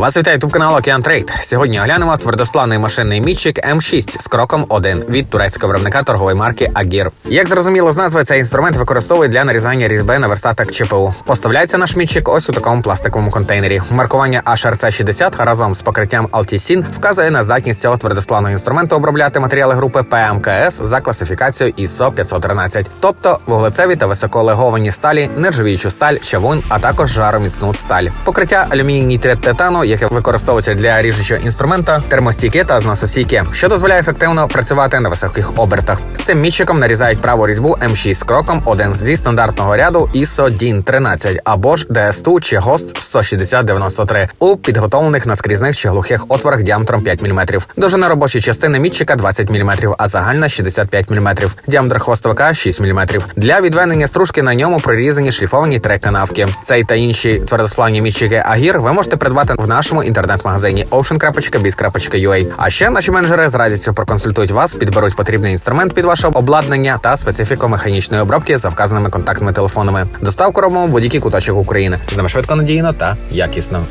Вас вітає ютуб канал Океан Трейд. Сьогодні оглянемо твердосплавний машинний мітчик М6 з кроком 1 від турецького виробника торгової марки Агір. Як зрозуміло з назви, цей інструмент використовують для нарізання різьби на верстатах ЧПУ. Поставляється наш мітчик ось у такому пластиковому контейнері. Маркування HRC 60 разом з покриттям Altisin вказує на здатність цього твердосплавного інструменту обробляти матеріали групи ПМКС за класифікацією ISO 513, тобто вуглецеві та високолеговані сталі, нержавіючу сталь, чавун, а також жароміцну сталь. Покриття алюміній нітрит титану, яке використовується для ріжучого інструмента, термостійке та зносостійке, що дозволяє ефективно працювати на високих обертах. Цим мітчиком нарізають праву різьбу М6 з кроком один зі стандартного ряду ISO DIN 13 або ж DSTU чи GOST 16093 у підготовлених наскрізних чи глухих отворах діаметром 5 мм. Довжина робочої частини мітчика 20 мм, а загальна 65 мм. Діаметр хвостовика 6 мм. Для відведення стружки на ньому прорізані шліфовані три канавки. Цей та інші твердосплавні мітчики Агір ви можете придбати в нашому інтернет-магазині ocean.biz.ua. А ще наші менеджери з радістю проконсультують вас, підберуть потрібний інструмент під ваше обладнання та специфіку механічної обробки за вказаними контактними телефонами. Доставку робимо в будь-який куточок України. З нами швидко надійно та якісно.